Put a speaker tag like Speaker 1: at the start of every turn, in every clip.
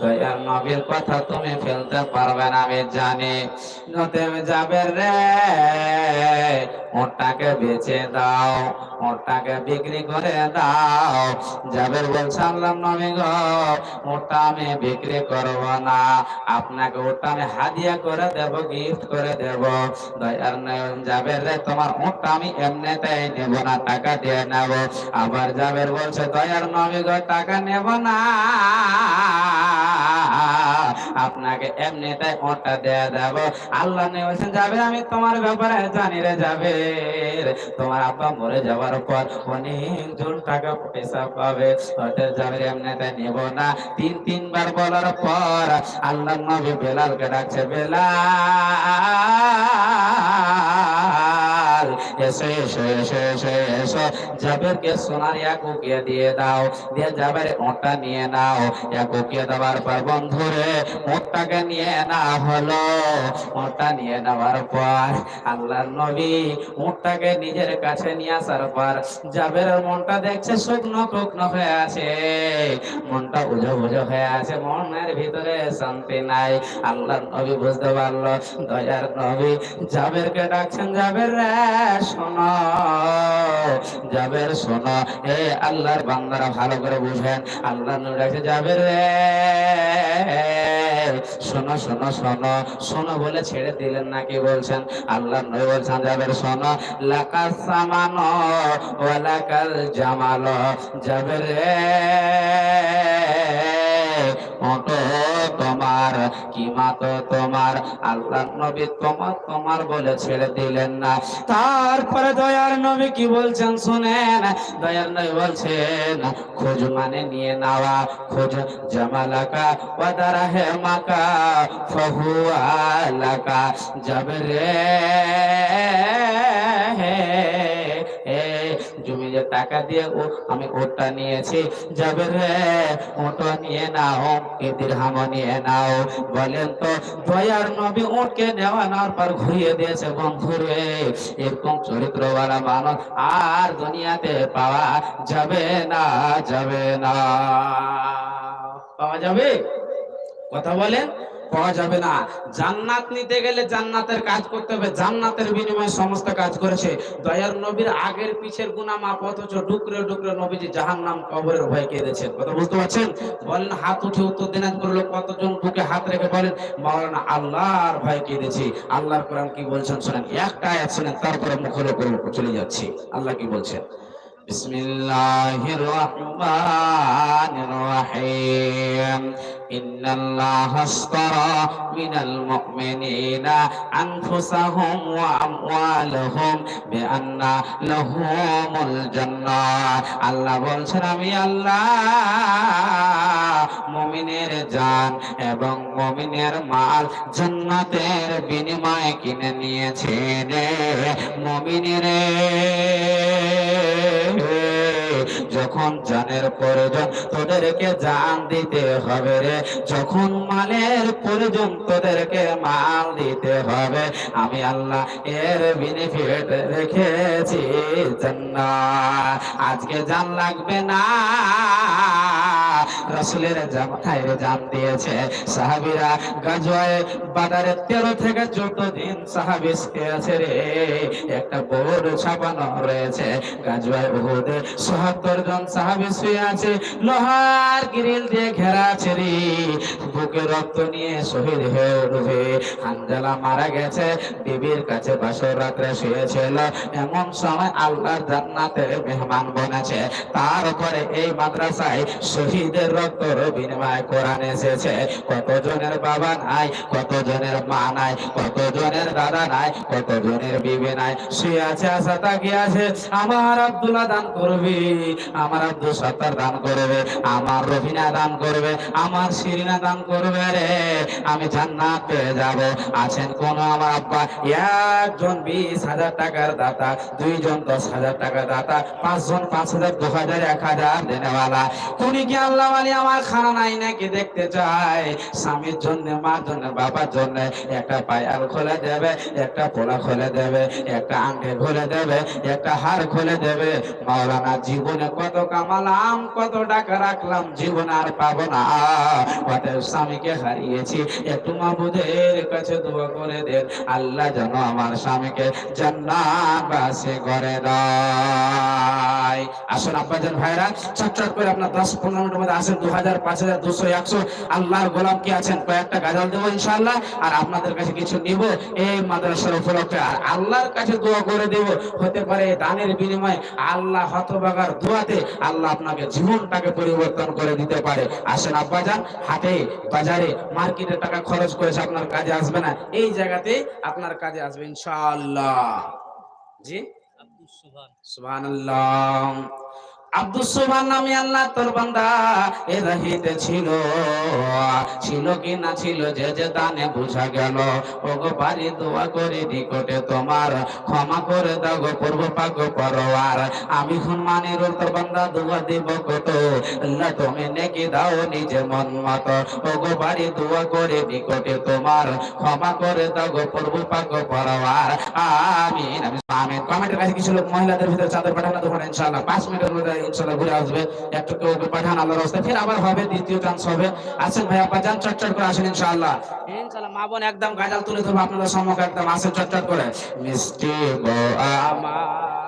Speaker 1: দয়ার নবীর কথা তুমি ফেলতে পারবে না, আমি জানি। যাবে রে ওটাকে বেচে দাও ওটাকে বিক্রি করে দাও। যাবে বলছে আল্লাহ নবী ওটা আমি বিক্রি করব না। আপনাকে ওটা আমি হাদিয়া করে দেব গিফট করে দেব। নয়ন যাবে রে, তোমার ওটা আমি এমনিতেই নেব না, টাকা দিয়ে নেব। আবার যাবের বলছে, দয়ার নবী গো, টাকা নেব না। আপনাকে এমনিতে ওটা দেয়া দেব আল্লাহ নেমেছেন যাবে, আমি তোমার ব্যাপারে জানি রে, যাবে। তোমার আব্বা মরে যাওয়ার পর অনেক জন টাকা পয়সা পাবে। ওদের যাবে এমনিতে নেব না। তিন, তিনবার বলার পর আল্লাহ নবী বেলালকে ডাকছে, বেলাল! এসো এসো এসো এসো এসো। জাবেরকে সোনার এক উকিয়ে দিয়ে দাও। দিয়ে জাবের ওটা নিয়ে নাও। এক উকিয়ে দেওয়ার পর বন্ধুরে ওটাকে নিয়ে না হলো। ওটা নিয়ে নেওয়ার পর আল্লাহর নবী ওটাকে নিজের কাছে নিয়ে আসার পর জাবের মনটা দেখছে শুকনো শুকনো হয়ে আছে। মনটা উজো উজো হয়ে আছে। মনের ভিতরে শান্তি নাই। আল্লাহর নবী বুঝতে পারল। দয়ার নবী জাবেরকে ডাকছেন, জাবের রে শোনো জাবের শোনো এ আল্লাহর বান্দারা ভালো করে বুঝেন। আল্লাহ ডাকছে জাবের রে শোনো শোনো শোনো শোনো বলে ছেড়ে দিলেন নাকি বলছেন? আল্লাহ নবী বলছেন, জাবের শোনো লাকাল সামানো ওয়ালাকাল জামালো। জাবের রে ওটো কি মাতো তোমার? আল্লাহ নবী তোমার তোমার বলে ছেড়ে দিলেন না। তারপরে দয়ার নবী কি বলছেন শুনেন? দয়ার নবী বলছেন, খোঁজ মানে নিয়ে নেওয়া, খোঁজ জামালাকা ওয়াদারা হে মাকা ফহুয়ালাকা যাবে রে। এ জমি যে টাকা দিয়ে ও আমি ওটা নিয়েছি। যাবে রে, ওটা নিয়ে নাও ঈদের হাম নিয়ে নাও। বলেন তো, দয়ার নবী ওটকে নেওয়া নেওয়ার পর ঘুরিয়ে দিয়েছে বন্ধু রে। এরকম চরিত্রওয়ালা মানুষ আর দুনিয়াতে পাওয়া যাবে না যাবে না। পাওয়া যাবে? কথা বলেন। পাওয়া যাবে না জান্নাত নিতে গেলে জান্নাতের কাজ করতে হবে জান্নাতের বিনিময়ে সমস্ত কাজ করেছে দয়ার নবীর আগের পিছের গুণা মাপ অথচ ডুকরে ডুকরে নবীজি জাহান নাম কবরের ভয় কেঁদেছেন কথা বুঝতে পারছেন বলেন হাত উঠে উত্তর দিনাজ করলো কতজন বুকে হাত রেখে বলেন মাওলানা আল্লাহর ভয় কেঁদেছি আল্লাহর কোরআন কি বলছেন শোনেন একটা আয়াত শোনেন তারপরে মুখের উপর চলে যাচ্ছি আল্লাহ কি বলছেন بسم الله الرحمن الرحيم إن الله اشترى من المؤمنين أنفسهم وأموالهم بأن لهم الجنة আল্লাহ বলছেন আমি আল্লাহ মমিনের জান এবং মমিনের মাল জান্নাতের বিনিময়ে কিনে নিয়েছে রে মমিনের যখন জানের প্রয়োজন তোদেরকে জান দিতে হবে রে। যখন মালের প্রয়োজন তোদেরকে মাল দিতে হবে। আমি আল্লাহ এর বেনিফিট রেখেছি আজকে জান লাগবে না। রাসূলের জামায় জান দিয়েছে। সাহাবীরা গাজওয়ায়ে বাদারে 13 থেকে 14 দিন সাহাবী আছে রে। একটা বোর্ড ছাপানো রয়েছে। গাজওয়ায়ে উহুদে ৭৭ জন সাহাবী শুয়ে আছে, লোহার গ্রিল দিয়ে ঘেরা আছে বুকে রক্ত নিয়ে শহীদ হয়ে উঠবে। হানজালা মারা গেছে, বিবির কাছে বাসর রাত্রে শুয়েছিল। এমন সময় আল্লাহর জান্নাতের মেহমান বনেছে। তারপরে এই মাদ্রাসায় শহীদের রক্তর বিনিময় কোরআন এসেছে। কতজনের বাবা নাই, কতজনের মা নাই, কতজনের দাদা নাই, কতজনের বিবে নাই। শুয়ে আছে, আশা তাকিয়ে আছে, আমার আব্দুল্লাহ দান করবে। আমার আব্দুল সত্তার দান করবে, আমার রবিনা দান করবে, আমার শিরিনা দান করবে রে। আমি জান্নাত পেয়ে যাব। আছেন কোন আমার আব্বা? একজন বিশ হাজার টাকার দাতা, দুইজন দশ হাজার টাকা দাতা, পাঁচজন পাঁচ হাজার, দু হাজার, এক হাজার দেনেওয়ালা। কোনি কি আল্লাহ আলী আমার খানা নাই নাকি দেখতে চায়? স্বামীর জন্য, মার জন্য, বাবার জন্য একটা পায়াল খুলে দেবে, একটা পোলা খুলে দেবে, একটা আংটি খুলে দেবে, একটা হার খুলে দেবে। মাওলানা জীবন জীবনে কত কামালাম, কত টাকা রাখলাম, জীবনে আর পাবো না। অতএব স্বামীকে হারিয়েছি, একটু মাবুদের কাছে দোয়া করে দেন আল্লাহ যেন আমার স্বামীকে জান্নাতবাসী করে দেয়। আসুন আব্বাজান ভাইরা চটচট করে আপনার দশ পনেরো মিনিটের মধ্যে আসেন। দু হাজার পাঁচ হাজার দুশো, একশো। আল্লাহর গোলাম কি আছেন? কয়েকটা গাজাল দেবো ইনশাআল্লাহ। আর আপনাদের কাছে কিছু নিব এই মাদ্রাসার উপলক্ষে। আর আল্লাহর কাছে দোয়া করে দেব। হতে পারে দানের বিনিময়ে আল্লাহ হতবাগার দোয়াতে আল্লাহ আপনাকে জীবনটাকে পরিবর্তন করে দিতে পারে। আসেন আব্বাজান হাটে বাজারে মার্কেটে টাকা খরচ করেছে আপনার কাজে আসবে না। এই জায়গাতে আপনার কাজে আসবে ইনশাআল্লাহ। জি? সুবহানাল্লাহ। আব্দুল সুবহান নামে আল্লাহ তোর বান্দা, এ ছিল। ছিল কি না ছিল যে যে দানে গেল। বাড়ি দোয়া করে নিকটে তোমার, ক্ষমা করে দাও গো পূর্ব পাক পরওয়ার আমি হনুমানের তোর বান্দা, দোয়া দিব কত? আল্লাহ তুমি নেকি দাও নিজে মন মতো। ওগো বাড়ি দোয়া করে নিকটে তোমার, ক্ষমা করে দাও গো পূর্ব পাক পরওয়ার আমিন আমি আমিন। কমেন্টের কাছে কিছু লোক মহিলাদের ভিতরে চাদর পাঠানো তখন ইনশাআল্লাহ। পাঁচ মিনিটের মধ্যে ইনশাআল্লাহ ঘুরে আসবে। একটু কেউ পাঠান, আল্লাহর রাস্তায়। ফের আবার হবে, দ্বিতীয় চান্স হবে। আসেন ভাই, আপা যান, চটচট করে আসেন ইনশাআল্লাহ। ইনশাআল্লাহ, মা বোন একদম গাজাল তুলে ধরবো, আপনাদের সম্মুখ একদম আসেন, চটচট করে। মিষ্টি আমার।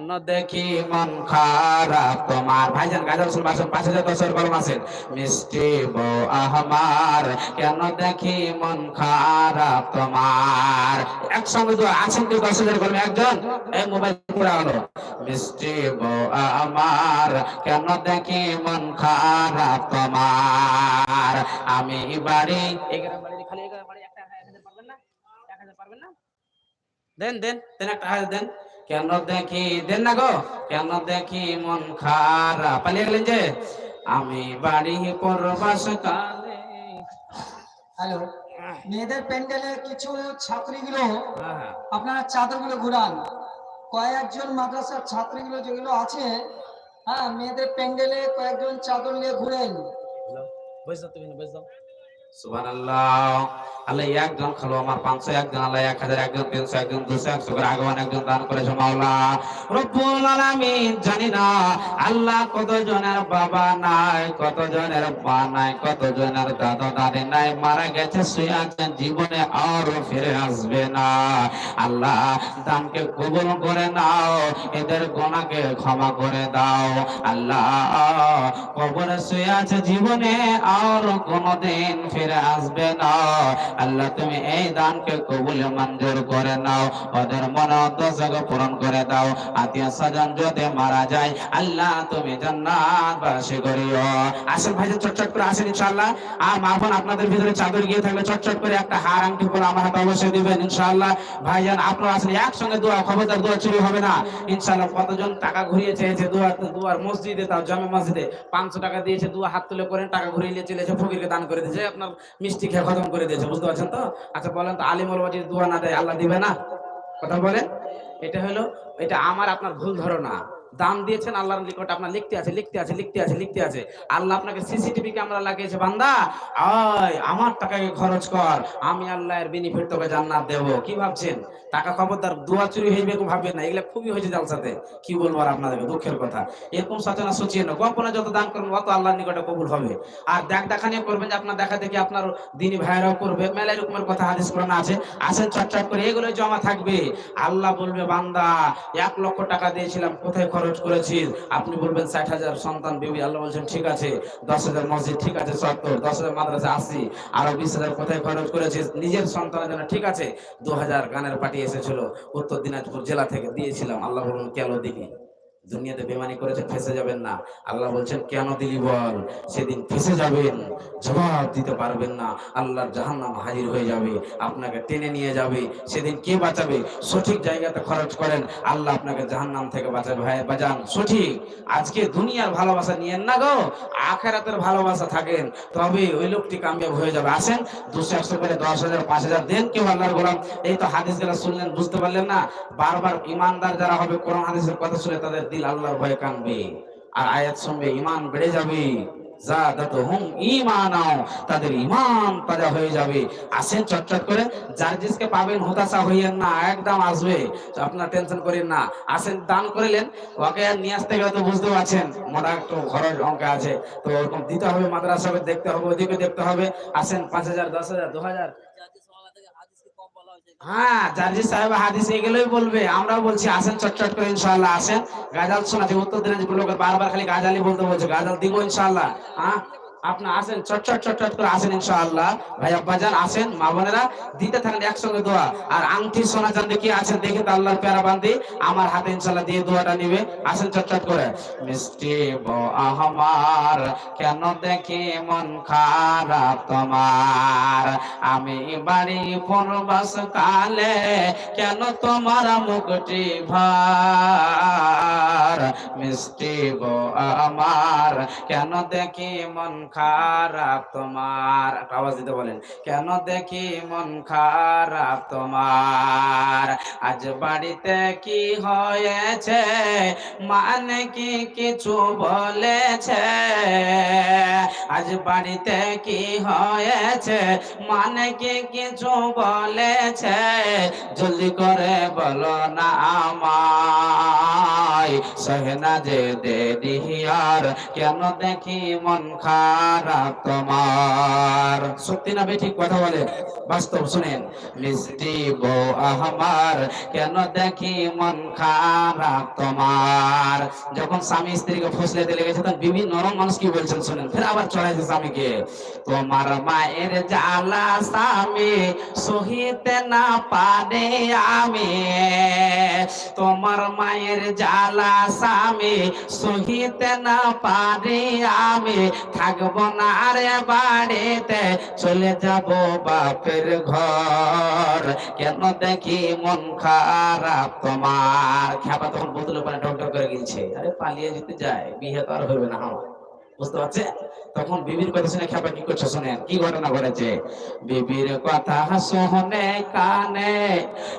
Speaker 1: কেন দেখি মন খারাপ তোমার ভাইজান গাজাল শুনব আসেন পাঁচ হাজার দশের কলম আসেন মিষ্টি বউ আমার কেন দেখি মন খারাপ তোমার একসঙ্গে তো আছেন কেউ দশ হাজার কলম একজন এই মোবাইল পুরা হলো মিষ্টি বউ আমার কেন দেখি মন খারাপ তোমার আমি বাড়ি এগারো বাড়ি খালি এগারো বাড়ি একটা এক হাজার পারবেন না এক হাজার পারবেন না দেন দেন দেন একটা হাজার দেন কেন দেখি দেন না গো? কেন দেখি মন খারাপ? পালিয়ে গেলেন যে আমি বাড়ি পরবাস কালে।
Speaker 2: হ্যালো মেয়েদের প্যান্ডেলে কিছু ছাত্রীগুলো
Speaker 1: হ্যাঁ,
Speaker 2: আপনারা চাদরগুলো ঘুরান। কয়েকজন মাদ্রাসার ছাত্রীগুলো যেগুলো আছে হ্যাঁ মেয়েদের প্যান্ডেলে কয়েকজন চাদর নিয়ে ঘুরেন।
Speaker 1: আল্লাহ একজন খালো, আমার পাঁচশো একজন, আল্লাহ এক হাজার একজন, তিনশো একজন, দুশো একশো করে আগমন একজন দান রব্বুল আলামিন জানি না আল্লাহ বাবা নাই মা নাই দাদা দাদি নাই, মারা গেছে, শুয়ে আছেন জীবনে আর ফিরে আসবে না। আল্লাহ দানকে কবুল করে নাও, এদের গোনাকে ক্ষমা করে দাও। আল্লাহ কবরে শুয়ে আছে, জীবনে আর কোনদিন ফিরে আসবে না। আল্লাহ, তুমি এই দানকে কবুল মঞ্জুর করে নাও। ওদের মনে দশক পূরণ করে দাও। আত্মীয় স্বজন যদি মারা যায়, আল্লাহ, তুমি করিও। আসেন ভাই চটচট করে আসেন ইনশাআল্লাহ। আর আপনাদের ভিতরে চাদর গিয়ে থাকলে চটচট করে একটা হার আংটি আমার হাতে অবশ্যই দিবেন ইনশাআল্লাহ। আপনারা আসলে একসঙ্গে দোয়া দোয়া চুরি হবে না। ইনশাআল্লাহ কতজন টাকা ঘুরিয়ে চেয়েছে দোয়া মসজিদে, তাও জামে মসজিদে। পাঁচশো টাকা দিয়েছে, দুয়া হাত তুলে করেন, টাকা ঘুরিয়ে চলেছে ফকিরকে দান করে দিয়েছে। আপনার মিষ্টি খেয়ে খতম করে দিয়েছে, বুঝতে পারছেন তো? আচ্ছা বলেন তো আলিম যদি দোয়া না দেয় আল্লাহ দিবে না? কথা বলেন। এটা হলো, এটা আমার আপনার ভুল ধারণা। দান দিয়েছেন আল্লাহর নিকট, আপনার লিখতে আছে লিখতে আছে লিখতে আছে লিখতে আছে। আল্লাহ আপনাকে সিসিটিভি ক্যামেরা লাগিয়েছে, বান্দা। আয়, আমার টাকাকে খরচ কর, আমি আল্লাহর বেনিফিট তোকে জান্নাত দেব। কি ভাবছেন? টাকা খবরদার, দোয়া চুরি হইবে এরকম ভাববেন না। এগুলা খুবই হয়েছে জালসাতে। কি বলব আর আপনাদেরকে, দুঃখের কথা। এরকম সচেতনা সচিয়ে না, গোপনে যত দান করবেন, অত আল্লাহর নিকটে কবুল হবে। আর দেখ দেখানিও করবেন যে, আপনার দেখা দেখি আপনার দিনী ভাইরাও করবে। মেলা রকমের কথা হাদিস কোরআন আছে। আসেন চটচট করে এগুলো জমা থাকবে। আল্লাহ বলবে, বান্দা, এক লক্ষ টাকা দিয়েছিলাম, কোথায় করেছিস আপনি বলবেন ষাট হাজার সন্তান, বিবি আল্লাহ বলছেন, ঠিক আছে, দশ হাজার মসজিদ, ঠিক আছে, সত্তর, দশ হাজার মাদ্রাসা আশি, আরও বিশ হাজার কোথায় খরচ করেছিস? নিজের সন্তানের জন্য, ঠিক আছে, দু হাজার গানের পার্টি এসেছিল, উত্তর দিনাজপুর জেলা থেকে দিয়েছিলাম, আল্লাহ বলুন কেন দেখি। দুনিয়াতে বেমানি করেছেন ফেসে যাবেন না। আল্লাহ বলছেন কেন দিলি বল, সেদিন ফেসে যাবেন, জবাব দিতে পারবেন না। আল্লাহর জাহান্নাম হাজির হয়ে যাবে, আপনাকে টেনে নিয়ে যাবে। সেদিন কে বাঁচাবে? সঠিক জায়গাতে খরচ করেন, আল্লাহ আপনাকে জাহান্নাম থেকে বাঁচাবে। ভাই, বাজান, সঠিক। আজকে দুনিয়ার ভালোবাসা নিয়েন না গো, আখেরাতের ভালোবাসা থাকেন। তবে ওই লোকটি কামিয়াব হয়ে যাবে। আসেন, দুশো একশো করে দশ হাজার, পাঁচ হাজার দেন কেউ আল্লাহর গোলাম। এই তো হাদিস যারা শুনলেন, বুঝতে পারলেন না? বারবার ইমানদার যারা হবে, কোরআন হাদিসের কথা শুনে তাদের দিল আল্লাহর ভয়ে কানবে। আর আয়াত শুনবে ইমান বেড়ে যাবে। তাদের ঈমান তাজা হয়ে যাবে। আসেন চটচট করে, জার্জিসকে পাবেন হতাশা হইয়েন না, একদম আসবে। আপনার টেনশন করেন না। আসেন, দান করিলেন ওকে নিয়ে আসতে গেলে তো বুঝতে পারছেন মোটা একটু খরচ অঙ্ক আছে। তো ওরকম দিতে হবে মাদ্রাসাকে দেখতে হবে, ওদিকে দেখতে হবে। আসেন, পাঁচ হাজার, দশ হাজার, দু হাজার। হ্যাঁ জার্জি সাহেব হাদিস এগুলোই বলবে। আমরাও বলছি, আসেন চটচট করে, ইনশাআল্লাহ আসেন। গাজাল শোনাতে উত্তর বারবার খালি গাজালি বলতে বলছে, গাজাল হ্যাঁ? আপনার আসেন চটচট চটচট করে আসেন ইনশাআল্লাহ। ভাই আব্বাজান আসেন, মা বোনেরা, দিতে থাকেন একসঙ্গে দোয়া। আর আংটি সোনা কি আছেন, দেখে তো আল্লাহর প্যারা বান্ধি আমার হাতে ইনশাআল্লাহ দিয়ে দোয়াটা নিবে। আসেন চটচট করে। মিষ্টি আমার, কেন দেখি মন খারাপ তোমার? আমি বাড়ি পরবাস কালে কেন তোমার মুখটি ভার? মিষ্টি আমার, কেন দেখি মন খারাপ তোমার আওয়াজ দিতে বলেন। কেন দেখি মন খারাপ তোমার? আজ বাড়িতে কি হয়েছে? মানে কি কিছু বলেছে? আজ বাড়িতে কি হয়েছে? মানে কি কিছু বলেছে? জলদি করে বলো না আমায় সহেনা যে দেরি আর কেন দেখি মন খারাপ তোমার? সত্যি না ঠিক কথা বলে? বাস্তব শুনেন, মিষ্টি বউ আমার, কেন দেখি মন খারাপ তোমার? যখন স্বামী স্ত্রীকে ফসলেতে লেগেছে তখন বিভিন্ন নরম মানুষ কি বলছেন শুনেন? ফের আবার চড়াইছে স্বামীকে। তোমার মায়ের জ্বালা স্বামী, সহিতে না পারে আমি। তোমার মায়ের জ্বালা স্বামী, সহিতে না পারি আমি, থাকব না রে বাড়িতে, চলে যাব বাপের ঘর। কেন দেখি মন খারাপ তোমার? খেপা তখন বোতলে পানি ঢক করে গিয়েছে আরে পালিয়ে যেতে যায়, বিয়ে তো আর হবে না আমার। বুঝতে পারছে তখন বিবির কথা শুনে খেপা কি করছে শোনেন, কি ঘটনা ঘটেছে? বিবির কথা কানে,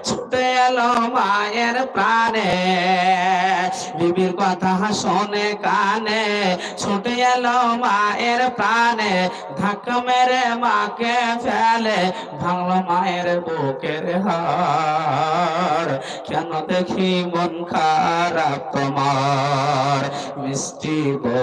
Speaker 1: ছুটে এলো মায়ের প্রাণে। বিবির কথা কানে, ছুটে এলো মায়ের প্রাণে। মেরে মাকে ফেলে, ভাঙলো মায়ের বুকের হাড়। কেন দেখি মন খারাপ তোমার? মিষ্টি গো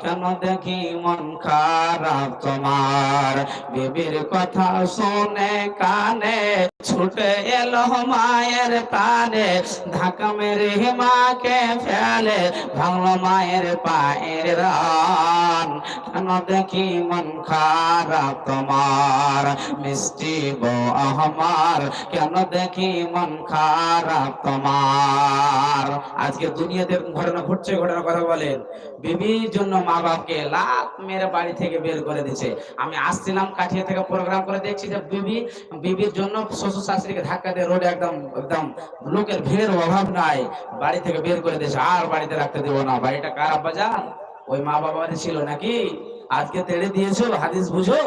Speaker 1: কেন দেখি মন খারাপ তোমার। বিবির কথা শুনে কানে ছুটে এলো মায়ের প্রাণে, ধাক্কা মেরে মাকে ফেলে, ভাঙলো মায়ের পায়ের রান। কেন দেখি মন খারাপ তোমার? মিষ্টি বউ আমার, কেন দেখি মন খারাপ তোমার? আজকে দুনিয়াতে ঘটনা ঘটছে ঘটনা কথা বলেন। বিবির জন্য মা বাপকে লাত মেরে বাড়ি থেকে বের করে দিচ্ছে আমি আসছিলাম কাঠিয়া থেকে প্রোগ্রাম করে দেখছি যে বিবি, বিবির জন্য শ্বশুর শাশুড়িকে ধাক্কা দিয়ে রোডে একদম একদম লোকের ভিড়ের অভাব নাই। বাড়ি থেকে বের করে দিয়েছে, আর বাড়িতে রাখতে দেবো না। বাড়িটা কার আব্বা যান ওই মা বাবা ছিল নাকি? আজকে তেড়ে দিয়েছ, হাদিস বুঝো।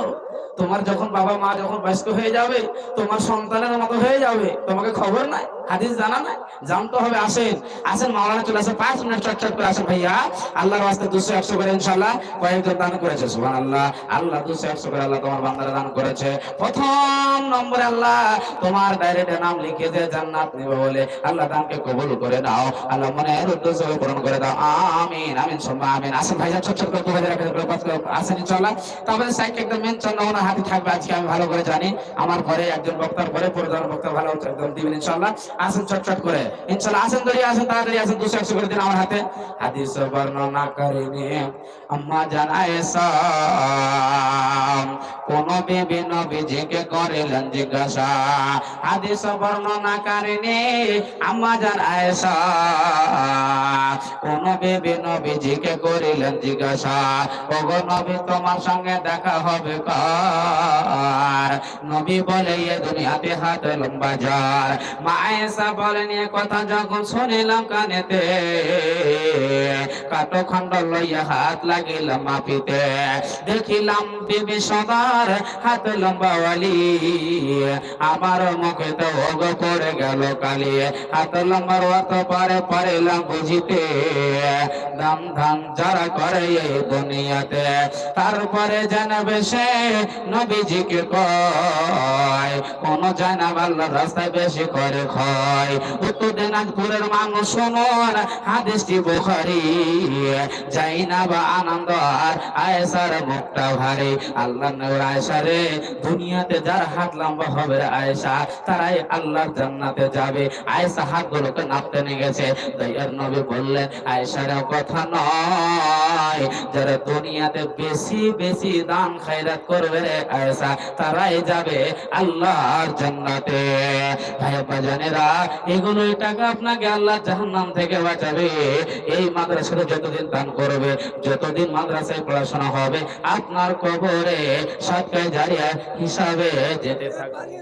Speaker 1: তোমার যখন বাবা, মা যখন বয়স্ক হয়ে যাবে, তোমার সন্তানের মতো হয়ে যাবে। তোমাকে খবর নাই, হাদিস জানা নাই, জানতে হবে, আসেন। আসেন, মাওলানা চলে আসেন, পাঁচ মিনিট চটচট করে আসেন, ভাইয়া। আল্লাহর রাস্তে দুশো একশো করে ইনশাল্লাহ কয়েকজন দান করেছে সুবান আল্লাহ আল্লাহ দুশো একশো করে, আল্লাহ তোমার বান্দারা দান করেছে। প্রথম নম্বরে আল্লাহ, তোমার ডাইরেক্টে নাম লিখে যে জান্নাত নেবে বলে। আল্লাহ দানকে কবুল করে দাও। আল্লাহ মনের উদ্দেশ্য পূরণ করে দাও। আমিন আমিন, সম্মা, আমিন। আসেন, ভাইয়া ছোট ছোট করে, দু হাজার আসেন ইনশাল্লাহ তারপরে সাইকে একদম মেন চন্দ্র ওনার হাতে থাকবে আজকে, আমি ভালো করে জানি। আমার ঘরে একজন বক্তার ঘরে, প্রধান বক্তা ভালো একদম দিবেন ইনশাল্লাহ আসেন চটচট করে। ইনশাল্লাহ আসেন দাঁড়িয়ে আসেন তাড়াতাড়ি, আসেন দুশো একশো করে দিন আমার হাতে। হাদিস বর্ণনা করিনি আম্মা জানায় কোন বিবি নবীজিকে করিলেন জিজ্ঞাসা। হাদিস বর্ণনা করিনি আম্মা জানায় কোন বিবি নবীজিকে করিলেন জিজ্ঞাসা। ওগো নবী তোমার সঙ্গে দেখা হবে কার? নবী বলে, এ দুনিয়াতে হাত লম্বা হাট বাজার এসা বলেন কথা যখন শুনিলাম কানেতে কাটো লইয়া হাত লাগিলাম মাপিতে। দেখিলাম বিবি সদার হাত লম্বাওয়ালি আমার মুখে গেল কালি। হাত লম্বার অত পারে পারিলাম বুঝিতে। দাম যারা করে এই দুনিয়াতে। তারপরে জানাবে সে নবীজিকে কয়, কোন জানাব আল্লাহর রাস্তায় বেশি করে খয় উত্তর দিনাজপুরের মানুষ শুনুন, হাদিসটি বুখারি। যাই আনন্দ আর আয়েসার মুখটা ভারী। আল্লাহ নবীর আয়েশা রে, দুনিয়াতে যার হাত লম্বা হবে রে আয়েশা, তারাই আল্লাহর জান্নাতে যাবে। আয়েশা হাতগুলোকে নাপতে নিয়ে গেছে দয়ার নবী বললেন, আয়েশার কথা নয়, যারা দুনিয়াতে বেশি বেশি দান খায়রাত করবে রে আয়েশা, তারাই যাবে আল্লাহর জান্নাতে। ভাই বাজানেরা এগুলোই টাকা আপনাকে আল্লাহ জাহান্নাম থেকে বাঁচাবে। এই মাদ্রাসাতে যতদিন দান করবে যতদিন মাদ্রাসায় পড়াশোনা হবে আপনার কবরে সৎকায় জারিয়া হিসাবে যেতে থাকবে।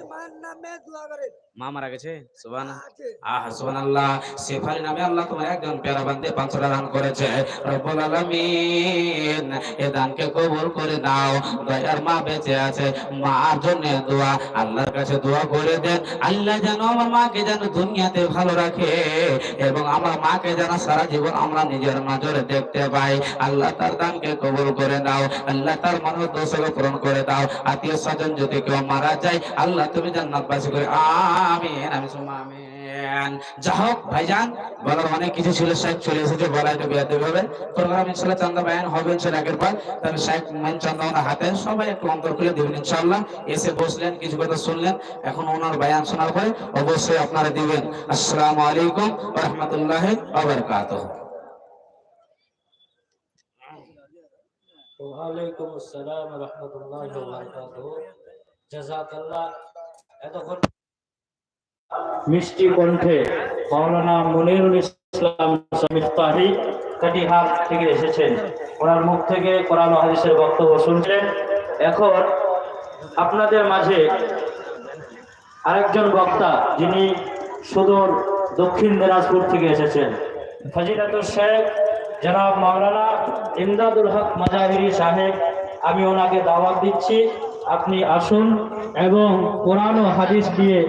Speaker 1: মা মারা গেছে? সুবান আহ সুবহানাল্লাহ। সেফালি নামে আল্লাহ তোমার একজন পেয়ারা বান্দে পাঁচটা দান করেছে। রব্বুল আলামিন এ দানকে কবুল করে নাও। দয়ার মা বেঁচে আছে। মার জন্য দোয়া আল্লাহর কাছে দোয়া করে দেন। আল্লাহ যেন আমার মাকে যেন দুনিয়াতে ভালো রাখে এবং আমার মাকে যেন সারা জীবন আমরা নিজের নজরে দেখতে পাই। আল্লাহ তার দানকে কবুল করে নাও। আল্লাহ তার মনে দোষকে পূরণ করে দাও। আত্মীয় স্বজন যদি কেউ মারা যায় আল্লাহ তুমি জান্নাতবাসী করে আমিন, আমি সুমা, আমিন। যা হোক, ভাইজান, বলার অনেক কিছু ছিল, সাহেব চলে এসেছে বলা একটু বিয়াতে হবে। প্রোগ্রাম ইনশাল্লাহ চান্দা বায়ান হবে ইনশাল্লাহ আগের পর তবে সাহেব মান চান্দা হাতে, সবাই একটু অন্তর খুলে দেবেন ইনশাল্লাহ এসে বসলেন, কিছু কথা শুনলেন। এখন ওনার বায়ান শোনার পরে অবশ্যই আপনারা দিবেন। আসসালামু আলাইকুম রহমতুল্লাহ বারাকাতুহু।
Speaker 3: ওয়ালাইকুম আসসালাম রহমতুল্লাহ বারাকাতুহু। জাযাকাল্লাহ। মিষ্টি কণ্ঠে মাওলানা মনিরুল ইসলাম মিফতাহি কাটিহাট থেকে এসেছেন। ওনার মুখ থেকে কোরআন হাদিসের বক্তব্য শুনছিলেন এখন আপনাদের মাঝে আরেকজন বক্তা যিনি সুদূর দক্ষিণ দিনাজপুর থেকে এসেছেন। ফজিলাতুল শেখ, জনাব মাওলানা ইমদাদুল হক মাজাহিরি সাহেব, আমি ওনাকে দাওয়াত দিচ্ছি। আপনি আসুন এবং কোরআন ও হাদিস দিয়ে